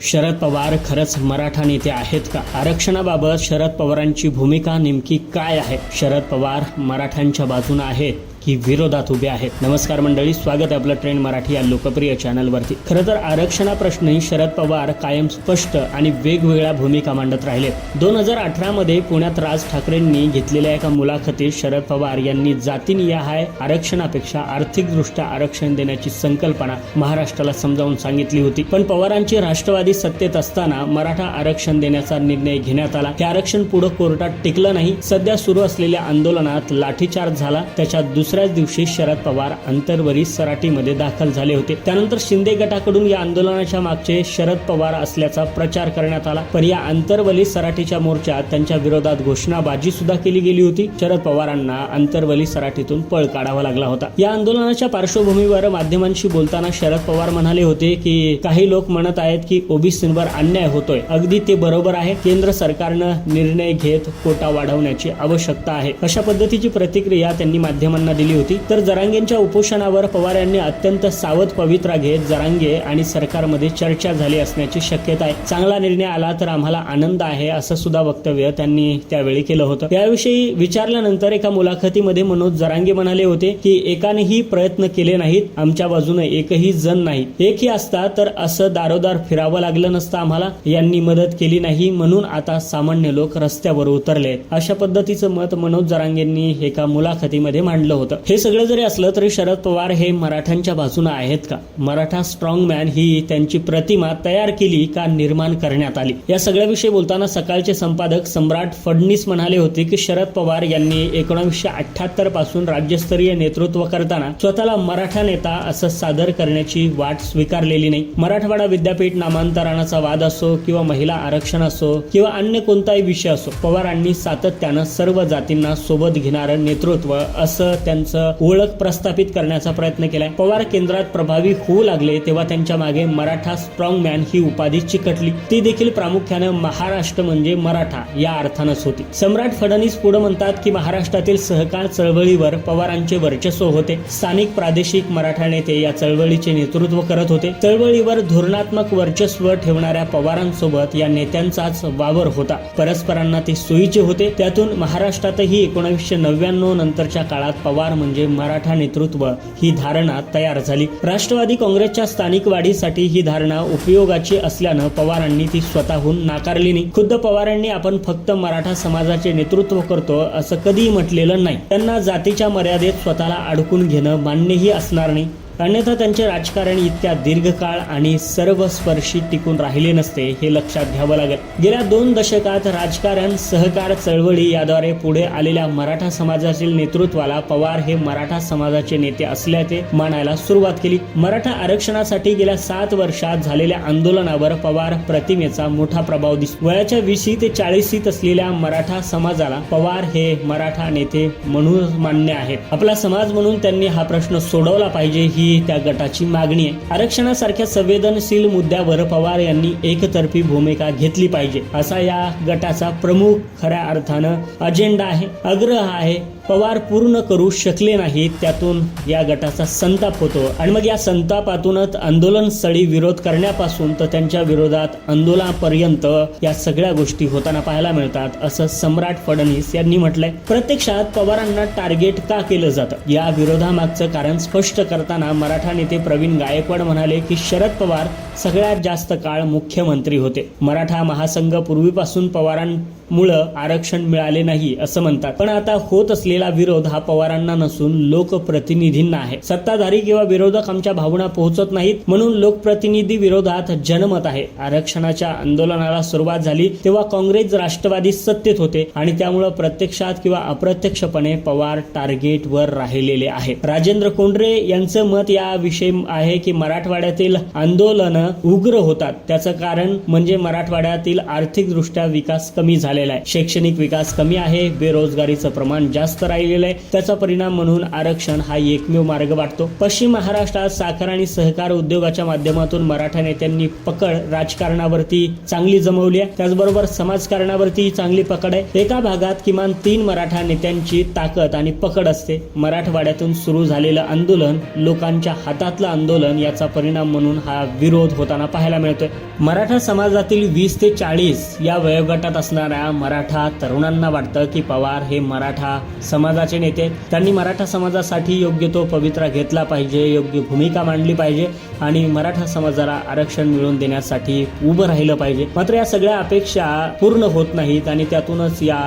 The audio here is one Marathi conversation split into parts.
शरद पवार खरंच मराठा नेते आहेत का? आरक्षणाबाबत शरद पवारांची भूमिका नेमकी काय आहे? शरद पवार मराठ्यांच्या बाजूने आहेत. ही विरोधात उभे आहेत. नमस्कार मंडळी स्वागत आहे आपलं ट्रेंड मराठी या लोकप्रिय चॅनलवरती. खरं तर आरक्षणाप्रश्नी शरद पवार कायम स्पष्ट आणि वेगवेगळ्या भूमिका मांडत राहिले. दोन हजार अठरामध्ये पुण्यात राज ठाकरेंनी घेतलेल्या एका मुलाखतीत शरद पवार यांनी जातीनिहाय आरक्षणापेक्षा आर्थिकदृष्ट्या आरक्षण देण्याची संकल्पना महाराष्ट्राला समजावून सांगितली होती. पण पवारांची राष्ट्रवादी सत्तेत असताना मराठा आरक्षण देण्याचा निर्णय घेण्यात आला. हे आरक्षण पुढे कोर्टात टिकलं नाही. सध्या सुरू असलेल्या आंदोलनात लाठीचार्ज झाला. त्याच्या दुसऱ्याच दिवशी शरद पवार अंतरवरी सराटीमध्ये दाखल झाले होते. त्यानंतर शिंदे गटाकडून या आंदोलनाच्या मागचे शरद पवार असल्याचा प्रचार करण्यात आला. पण या अंतरवली सराटीच्या मोर्चात त्यांच्या विरोधात घोषणाबाजी सुद्धा केली गेली होती. शरद पवारांना अंतर्वली सराटीतून पळ काढावा लागला होता. या आंदोलनाच्या पार्श्वभूमीवर माध्यमांशी बोलताना शरद पवार म्हणाले होते की काही लोक म्हणत आहेत की ओबीसींवर अन्याय होतोय. अगदी ते बरोबर आहे. केंद्र सरकारनं निर्णय घेत कोटा वाढवण्याची आवश्यकता आहे. अशा पद्धतीची प्रतिक्रिया त्यांनी माध्यमांना दिली. होती. तर जरांगेंच्या उपोषणावर पवार यांनी अत्यंत सावध पवित्रा घेत जरांगे आणि सरकारमध्ये चर्चा झाली असण्याची शक्यता आहे. चांगला निर्णय आला तर आम्हाला आनंद आहे असं सुद्धा वक्तव्य त्यांनी त्यावेळी केलं होतं. याविषयी विचारल्यानंतर एका मुलाखतीमध्ये मनोज जरांगे म्हणाले होते की एकानेही प्रयत्न केले नाहीत आमच्या बाजूने एकही जण नाही. एकही असता तर असं दारोदार फिरावं लागलं नसतं आम्हाला. यांनी मदत केली नाही म्हणून आता सामान्य लोक रस्त्यावर उतरले अशा पद्धतीचं मत मनोज जरांगेंनी एका मुलाखतीमध्ये मांडलं होतं. हे सगळं जरी असलं तरी शरद पवार हे मराठ्यांच्या बाजूने आहेत का? मराठा स्ट्रॉंग मॅन ही त्यांची प्रतिमा तयार केली का निर्माण करण्यात आली? या सगळ्याविषयी बोलताना सकाळचे संपादक सम्राट फडणीस म्हणाले होते की शरद पवार यांनी एकोणीसशे अठ्याहत्तरपासून राज्यस्तरीय नेतृत्व करताना स्वतःला मराठा नेता असं सादर करण्याची वाट स्वीकारलेली नाही. मराठवाडा विद्यापीठ नामांतरणाचा वाद असो किंवा महिला आरक्षण असो किंवा अन्य कोणताही विषय असो पवारांनी सातत्यानं सर्व जातींना सोबत घेणारं नेतृत्व असं त्यांचं ओळख प्रस्थापित करण्याचा प्रयत्न केलाय. पवार केंद्रात प्रभावी होऊ लागले तेव्हा त्यांच्या मागे मराठा स्ट्रॉंग मॅन ही उपाधी चिकटली. ती देखील प्रामुख्यानं महाराष्ट्र म्हणजे मराठा या अर्थानच होती. सम्राट फडणवीस पुढे म्हणतात की महाराष्ट्रातील सहकार चळवळीवर पवारांचे वर्चस्व होते. स्थानिक प्रादेशिक मराठा नेते या चळवळीचे नेतृत्व करत होते. चळवळीवर धोरणात्मक वर्चस्व ठेवणाऱ्या पवारांसोबत या नेत्यांचाच वावर होता. परस्परांना ते सोयीचे होते. त्यातून महाराष्ट्रातही एकोणीसशे नव्याण्णव नंतरच्या काळात पवार म्हणजे मराठा नेतृत्व ही धारणा तयार झाली. राष्ट्रवादी काँग्रेसच्या स्थानिक वाढीसाठी ही धारणा उपयोगाची असल्यानं पवारांनी ती स्वतःहून नाकारली नाही. खुद्द पवारांनी आपण फक्त मराठा समाजाचे नेतृत्व करतो असं कधीही म्हटलेलं नाही. त्यांना जातीच्या मर्यादेत स्वतःला अडकून घेणं मान्यही असणार नाही. अन्यथा त्यांचे राजकारण इतक्या दीर्घकाळ आणि सर्वस्पर्शी टिकून राहिले नसते हे लक्षात घ्यावं लागेल. गेल्या दोन दशकात राजकारण सहकार चळवळी याद्वारे पुढे आलेल्या मराठा समाजातील नेतृत्वाला पवार हे मराठा समाजाचे नेते असल्याचे मानायला सुरुवात केली. मराठा आरक्षणासाठी गेल्या सात वर्षात झालेल्या आंदोलनावर पवार प्रतिमेचा मोठा प्रभाव दिसतो. वयाच्या विशी ते चाळीसीत असलेल्या मराठा समाजाला पवार हे मराठा नेते म्हणून मान्य आहेत. आपला समाज म्हणून त्यांनी हा प्रश्न सोडवला पाहिजे ही ही त्या गटाची मागणी आहे. आरक्षणासारख्या संवेदनशील मुद्द्यावर पवार यांनी एकतर्फी भूमिका घेतली पाहिजे. असा या गटाचा प्रमुख खऱ्या अर्थानं अजेंडा आहे आग्रह आहे. पवार पूर्ण करू शकले नाहीत त्यातून या गटाचा संताप होतो. आणि मग या संतापातूनच आंदोलन स्थळी विरोध करण्यापासून तर त्यांच्या विरोधात आंदोलनापर्यंत या सगळ्या गोष्टी होताना पाहायला मिळतात असं सम्राट फडणवीस यांनी म्हटलंय. प्रत्यक्षात पवारांना टार्गेट का केलं जातं? या विरोधामागचं कारण स्पष्ट करताना मराठा नेते प्रवीण गायकवाड म्हणाले की शरद पवार सगळ्यात जास्त काळ मुख्यमंत्री होते. मराठा महासंघ पूर्वीपासून पवारां मुळं आरक्षण मिळाले नाही असं म्हणतात. पण आता होत असलेला विरोध हा पवारांना नसून लोकप्रतिनिधींना आहे. सत्ताधारी किंवा विरोधक आमच्या भावना पोहोचत नाहीत म्हणून लोकप्रतिनिधी विरोधात जनमत आहे. आरक्षणाच्या आंदोलनाला सुरुवात झाली तेव्हा काँग्रेस राष्ट्रवादी सत्तेत होते आणि त्यामुळं प्रत्यक्षात किंवा अप्रत्यक्षपणे पवार टार्गेटवर राहिलेले आहे राजेंद्र कोंडरे यांचं मत याविषयी आहे की मराठवाड्यातील आंदोलन उग्र होतात. त्याचं कारण म्हणजे मराठवाड्यातील आर्थिकदृष्ट्या विकास कमी झाला. आलेला आहे. शैक्षणिक विकास कमी आहे बेरोजगारीचं प्रमाण जास्त राहिलेलं आहे. त्याचा परिणाम म्हणून आरक्षण हा एकमेव मार्ग वाटतो. पश्चिम महाराष्ट्रात साखर आणि सहकार उद्योगाच्या माध्यमातून मराठा नेत्यांनी पकड राजकारणावरती चांगली जमवली आहे. त्याचबरोबर समाजकारणावरती चांगली पकड आहे. एका भागात किमान तीन मराठा नेत्यांची ताकद आणि पकड असते. मराठवाड्यातून सुरू झालेलं आंदोलन लोकांच्या हातातलं आंदोलन याचा परिणाम म्हणून हा विरोध होताना पाहायला मिळतोय. मराठा समाजातील वीस ते चाळीस या वयोगटात असणाऱ्या मराठा तरुणांना वाटतं की पवार हे मराठा समाजाचे नेते. त्यांनी मराठा समाजासाठी योग्य तो पवित्रा घेतला पाहिजे योग्य भूमिका मांडली पाहिजे आणि मराठा समाजाला आरक्षण मिळवून देण्यासाठी उभं राहिलं पाहिजे. मात्र या सगळ्या अपेक्षा पूर्ण होत नाहीत आणि त्यातूनच या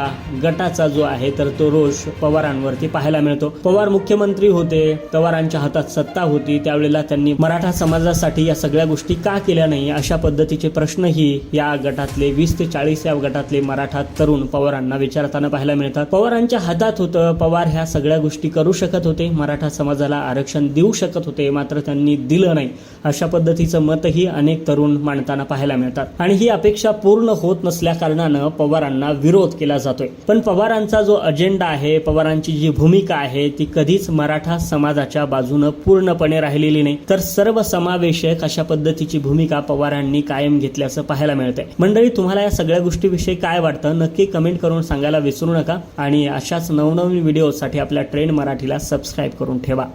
गटाचा जो आहे तर तो रोष पवारांवरती पाहायला मिळतो. पवार मुख्यमंत्री होते पवारांच्या हातात सत्ता होती त्यावेळेला त्यांनी मराठा समाजासाठी या सगळ्या गोष्टी का केल्या नाही अशा पद्धतीचे प्रश्नही या गटातले वीस ते चाळीस या गटातले मराठा तरुण पवारांना विचारताना पाहायला मिळतात. पवारांच्या हातात होतं पवार ह्या सगळ्या गोष्टी करू शकत होते मराठा समाजाला आरक्षण देऊ शकत होते मात्र त्यांनी दिलं नाही. अशा पद्धतीचं मतही अनेक तरुण मांडताना पाहायला मिळतात. आणि ही अपेक्षा पूर्ण होत नसल्या कारणानं पवारांना विरोध केला जातोय. पण पवारांचा जो अजेंडा आहे पवारांची जी भूमिका आहे ती कधीच मराठा समाजाच्या बाजूनं पूर्णपणे राहिलेली नाही. तर सर्व समावेशक अशा पद्धतीची भूमिका पवारांनी कायम घेतल्याचं पाहायला मिळतंय. मंडळी तुम्हाला या सगळ्या गोष्टीविषयी काय वाटतं? वाटतं नक्की कमेंट करून सांगायला विसरू नका. आणि अशाच नवनवीन व्हिडिओसाठी आपल्या ट्रेंड मराठीला सबस्क्राईब करून ठेवा.